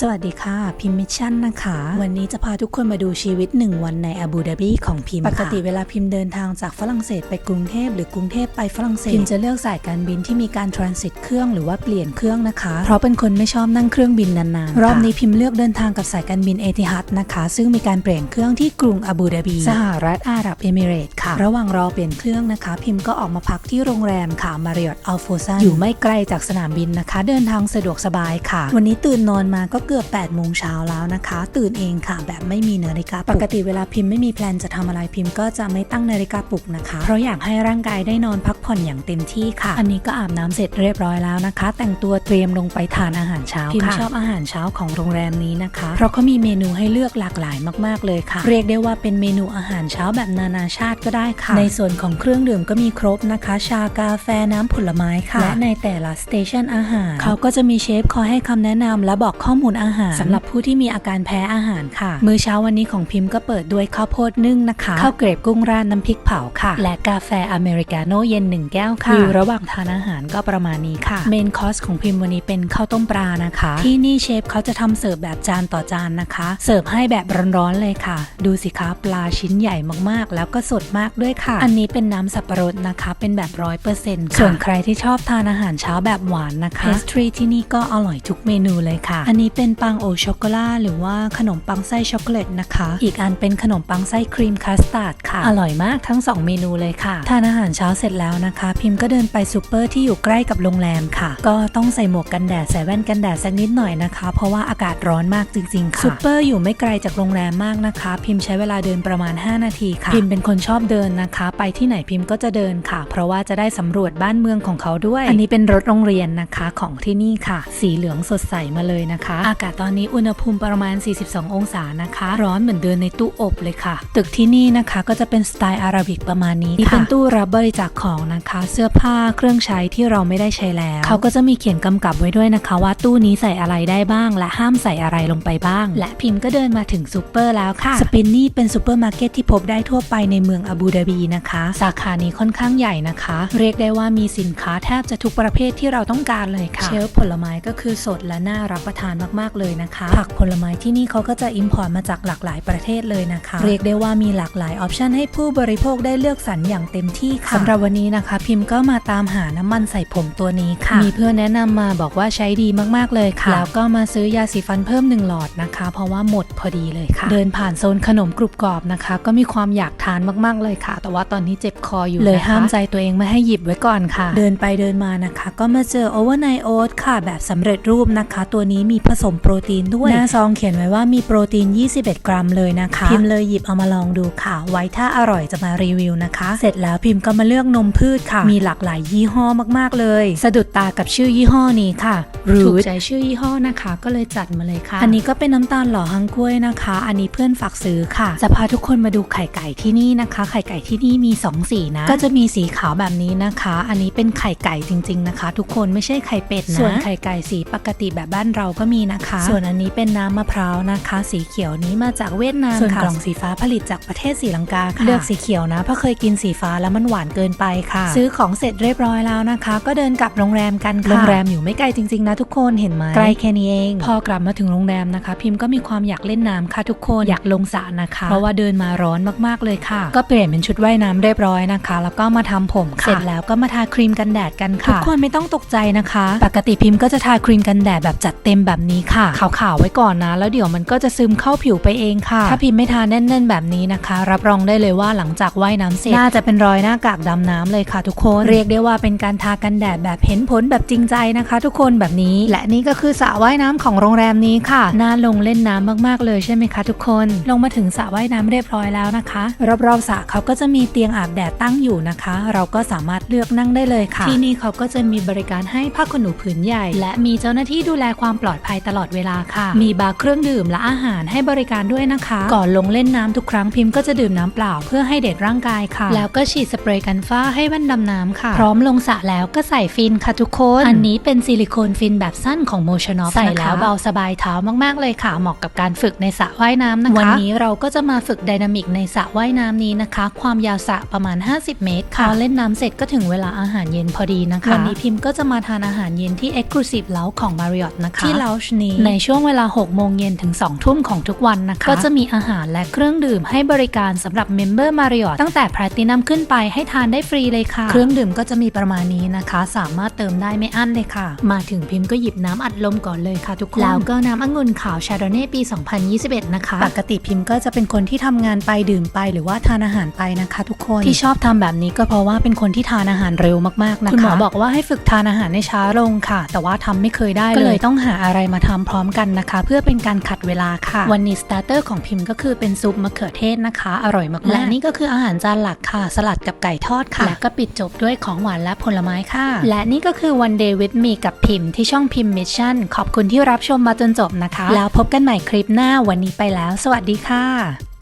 สวัสดีค่ะ พิมพ์มิชชั่นนะคะ วันนี้จะพาทุกคนมาดูชีวิต 1 วันในอาบูดาบีของพิมพ์ปกติเวลาพิมพ์เดินทางจากฝรั่งเศสไปกรุงเทพหรือกรุงเทพไปฝรั่งเศสพิมจะเลือกสายการบินที่มีการทรานสิตเครื่องหรือว่าเปลี่ยนเครื่องนะคะ เพราะเป็นคนไม่ชอบนั่งเครื่องบินนานๆ รอบนี้พิมพ์เลือกเดินทางกับสายการบินเอติฮัดนะคะ ซึ่งมีการเปลี่ยนเครื่องที่กรุงอาบูดาบีสหรัฐอาหรับเอมิเรตส์ค่ะ ระหว่างรอเปลี่ยนเครื่องนะคะ พิมพ์ก็ออกมาพักที่โรงแรมค่ะมาริออตอัลโฟซันอยู่ไม่ไกลจากสนามบินนะคะ เดินทางสะดวกสบายค่ะ วันนี้ตื่นนอนมาก็เกือบ8โมงเช้าแล้วนะคะ ตื่นเองค่ะ แบบไม่มีนาฬิกา ปกติเวลาพิมพ์ไม่มีแพลนจะทำอะไรพิมพ์ก็จะไม่ตั้งนาฬิกาปลุกนะคะ เพราะอยากให้ร่างกายได้นอนพักผ่อนอย่างเต็มที่ค่ะ อันนี้ก็อาบน้ำเสร็จเรียบร้อยแล้วนะคะ แต่งตัวเตรียมลงไปทานอาหารเช้าพิมพ์ชอบอาหารเช้าของโรงแรมนี้นะคะ เพราะเขามีเมนูให้เลือกหลากหลายมาก ๆเลยค่ะ เรียกได้ว่าเป็นเมนูอาหารเช้าแบบนานาชาติก็ได้ค่ะ ในส่วนของเครื่องดื่มก็มีครบนะคะ ชากาแฟน้ำผลไม้ค่ะและในแต่ละสเตชันอาหารเขาก็จะมีเชฟคอยให้คำแนะนำและบอกข้อมูลอาหารสำหรับผู้ที่มีอาการแพ้อาหารค่ะ มื้อเช้าวันนี้ของพิมพ์ก็เปิดด้วยข้าวโพดนึ่งนะคะข้าวเกรบกุ้งราดน้ำพริกเผาค่ะ และกาแฟอเมริกาโน่เย็นหนึ่งแก้วค่ะวิวระหว่างทานอาหารก็ประมาณนี้ค่ะเมนคอร์สของพิมพ์วันนี้เป็นข้าวต้มปลานะคะ ที่นี่เชฟเขาจะทำเสิร์ฟแบบจานต่อจานนะคะ เสิร์ฟให้แบบร้อนๆเลยค่ะ ดูสิคะปลาชิ้นใหญ่มากๆ แล้วก็สดมากด้วยค่ะ อันนี้เป็นน้ำสับปะรดนะคะ เป็นแบบร้อยเปอร์เซ็นต์ส่วนใครที่ชอบทานอาหารเช้าแบบหวานนะคะเพสทรีที่นี่ก็อร่อยทุกเมนูเลยค่ะ อันนี้เป็นปังโอช็อกโกแลตหรือว่าขนมปังไส้ช็อกโกแลตนะคะ อีกอันเป็นขนมปังไส้ครีมคัสตาร์ดค่ะ อร่อยมากทั้ง 2 เมนูเลยค่ะ ทานอาหารเช้าเสร็จแล้วนะคะ พิมพ์ก็เดินไปซูเปอร์ที่อยู่ใกล้กับโรงแรมค่ะ ก็ต้องใส่หมวกกันแดดใส่แว่นกันแดดสักนิดหน่อยนะคะ เพราะว่าอากาศร้อนมากจริง ๆ ค่ะซูเปอร์อยู่ไม่ไกลจากโรงแรมมากนะคะ พิมพ์ใช้เวลาเดินประมาณ 5 นาทีค่ะ พิมพ์เป็นคนชอบเดินนะคะ ไปที่ไหนพิมพ์ก็จะเดินค่ะ เพราะว่าจะได้สำรวจบ้านเมืองของเขาด้วย อันนี้เป็นรถโรงเรียนนะคะของที่นี่ค่ะ สีเหลืองสดใสมาเลยนะคะอากาศตอนนี้อุณหภูมิประมาณ 42 องศานะคะ ร้อนเหมือนเดินในตู้อบเลยค่ะ ตึกที่นี่นะคะก็จะเป็นสไตล์อาราบิกประมาณนี้นี่เป็นตู้รับบริจาคของนะคะ เสื้อผ้าเครื่องใช้ที่เราไม่ได้ใช้แล้ว เขาก็จะมีเขียนกำกับไว้ด้วยนะคะ ว่าตู้นี้ใส่อะไรได้บ้าง และห้ามใส่อะไรลงไปบ้าง และพิมพ์ก็เดินมาถึงซูเปอร์แล้วค่ะสปินนี่เป็นซูเปอร์มาร์เก็ตที่พบได้ทั่วไปในเมืองอาบูดาบีนะคะ สาขานี้ค่อนข้างใหญ่นะคะ เรียกได้ว่ามีสินค้าแทบจะทุกประเภทที่เราต้องการเลยค่ะ เชลฟ์ผลไม้ก็คือสดและน่ารับประทานมากๆเลยนะคะ ผักผลไม้ที่นี่เขาก็จะอิมพอร์ตมาจากหลากหลายประเทศเลยนะคะ เรียกได้ว่ามีหลากหลายออปชันให้ผู้บริโภคได้เลือกสรรอย่างเต็มที่ค่ะสำหรับวันนี้นะคะ พิมพ์ก็มาตามหาน้ำมันใส่ผมตัวนี้ค่ะ มีเพื่อนแนะนำมาบอกว่าใช้ดีมากๆเลยค่ะ แล้วก็มาซื้อยาสีฟันเพิ่มหนึ่งหลอดนะคะ เพราะว่าหมดพอดีเลยค่ะ เดินผ่านโซนขนมกรุบกรอบนะคะ ก็มีความอยากทานมากๆเลยค่ะ แต่ว่าตอนนี้เจ็บคออยู่เลยห้ามใจตัวเองไม่ให้หยิบไว้ก่อนค่ะ เดินไปเดินมานะคะ ก็มาเจอโอเวอร์ไนโอ๊ตค่ะ แบบสำเร็จรูปนะคะ ตัวนี้มีผสมโปรตีนด้วย หน้าซองเขียนไว้ว่ามีโปรตีน 21 กรัมเลยนะคะ พิมพ์เลยหยิบเอามาลองดูค่ะ ไว้ถ้าอร่อยจะมารีวิวนะคะ เสร็จแล้วพิมพ์ก็มาเลือกนมพืชค่ะ มีหลากหลายยี่ห้อมากๆเลย สะดุดตากับชื่อยี่ห้อนี้ค่ะถูกใจชื่อยี่ห้อนะคะ ก็เลยจัดมาเลยค่ะ อันนี้ก็เป็นน้ำตาลหล่อฮังกล้วยนะคะ อันนี้เพื่อนฝากซื้อค่ะ จะพาทุกคนมาดูไข่ไก่ที่นี่นะคะ ไข่ไก่ที่นี่มีสองสีนะ ก็จะมีสีขาวแบบนี้นะคะ อันนี้เป็นไข่ไก่จริง ๆนะคะ ทุกคนไม่ใช่ไข่เป็ดนะ ส่วนไข่ไก่สีปกติแบบบ้านเราก็มีนะคะ ส่วนอันนี้เป็นน้ำมะพร้าวนะคะ สีเขียวนี้มาจากเวียดนามส่วนกล่องสีฟ้าผลิตจากประเทศศรีลังกาค่ะเลือกสีเขียวนะเพราะเคยกินสีฟ้าแล้วมันหวานเกินไปค่ะ ซื้อของเสร็จเรียบร้อยแล้วนะคะ ก็เดินกลับโรงแรมกันค่ะโรงแรมอยู่ไม่ไกลจริงๆนะทุกคนเห็นไหมใกล้แค่นี้เอง พอกลับมาถึงโรงแรมนะคะ พิมพ์ก็มีความอยากเล่นน้ำค่ะทุกคนอยากลงสระนะคะ เพราะว่าเดินมาร้อนมากๆเลยค่ะ ก็เปลี่ยนเป็นชุดว่ายน้ำเรียบร้อยนะคะ แล้วก็มาทำผมค่ะเสร็จแล้วก็มาทาครีมกันแดดกันค่ะทุกคนไม่ต้องตกใจนะคะ ปกติพิมพ์ก็จะทาครีมกันแดดแบบจัดเต็มแบบนี้ค่ะ ขาวๆไว้ก่อนนะ แล้วเดี๋ยวมันก็จะซึมเข้าผิวไปเองค่ะ ถ้าพิมพ์ไม่ทาแน่น ๆ แบบนี้นะคะ รับรองได้เลยว่าหลังจากว่ายน้ำเสร็จน่าจะเป็นรอยหน้ากากดำน้ำเลยค่ะ ทุกคนเรียกได้ว่าเป็นการทากันแดดแบบเห็นผลแบบจริงใจนะคะ ทุกคนแบบนี้และนี่ก็คือสระว่ายน้ำของโรงแรมนี้ค่ะน่าลงเล่นน้ำมากๆเลยใช่ไหมคะ ทุกคน ลงมาถึงสระว่ายน้ำเรียบร้อยแล้วนะคะ รอบๆสระเขาก็จะมีเตียงอาบแดดตั้งอยู่นะคะ เราก็สามารถเลือกนั่งได้เลยค่ะ ที่นี่เขาก็จะมีบริการให้ผ้าขนหนูผืนใหญ่ และมีเจ้าหน้าที่ดูแลความปลอดภัยตลอดเวลาค่ะ มีบาร์เครื่องดื่มและอาหารให้บริการด้วยนะคะ ก่อนลงเล่นน้ำทุกครั้งพิมพ์ก็จะดื่มน้ำเปล่าเพื่อให้เด็ดร่างกายค่ะ แล้วก็ฉีดสเปรย์กันฝ้าให้แว่นดำน้ำค่ะ พร้อมลงสระแล้วก็ใส่ฟินค่ะทุกคน อันนี้เป็นซิลิโคนฟินแบบสั้นของโมชนอฟใส่แล้วเบาสบายเท้ามากๆเลยค่ะ เหมาะกับการฝึกในสระว่ายน้ำนะคะ วันนี้เราก็จะมาฝึกไดนามิกในสระว่ายน้ำนี้นะคะ ความยาวสระประมาณ 50 เมตรค่ะพอเล่นน้ำเสร็จก็ถึงเวลาอาหารเย็นพอดีนะคะ วันนี้พิมพ์ก็จะมาทานอาหารเย็นที่ Exclusive Lounge ของ Marriott นะคะ ที่ Lounge นี้ในช่วงเวลา 6 โมงเย็นถึง 2 ทุ่มของทุกวันนะคะ ก็จะมีอาหารและเครื่องดื่มให้บริการสำหรับเมมเบอร์มาริออตตั้งแต่แพลตินัมขึ้นไปให้ทานได้ฟรีเลยค่ะ เครื่องดื่มก็จะมีประมาณนี้นะคะ สามารถเติมได้ไม่อั้นเลยค่ะ มาถึงพิมพ์ก็หยิบน้ำอัดลมก่อนเลยค่ะทุกคน แล้วก็น้ำองุ่นขาวชาโดเน่ปี 2021 นะคะ ปกติพิมพ์ก็จะเป็นคนที่ทำงานไปดื่มไป หรือว่าทานอาหารไปนะคะ ทุกคน ที่ชอบทำแบบนี้ก็เพราะว่าเป็นคนที่ทานอาหารเร็วมากๆนะคะ คุณหมอบอกว่าให้ฝึกทานอาหารในช้าลงค่ะ แต่ว่าทำไม่เคยได้เลย ก็เลยต้องหาอะไรมาทำพร้อมกันนะคะ เพื่อเป็นการขัดเวลาค่ะ วันนี้สตาร์เตอร์ของพิมพ์ก็คือเป็นซุปมะเขือเทศนะคะ อร่อยมากๆและนี่ก็คืออาหารจานหลักค่ะ สลัดกับไก่ทอดค่ะ และก็ปิดจบด้วยของหวานและผลไม้ค่ะ และนี่ก็คือ One Day with Me กับพิมพ์ที่ช่องพิมพ์มิชชั่นขอบคุณที่รับชมมาจนจบนะคะ แล้วพบกันใหม่คลิปหน้าวันนี้ไปแล้ว สวัสดีค่ะ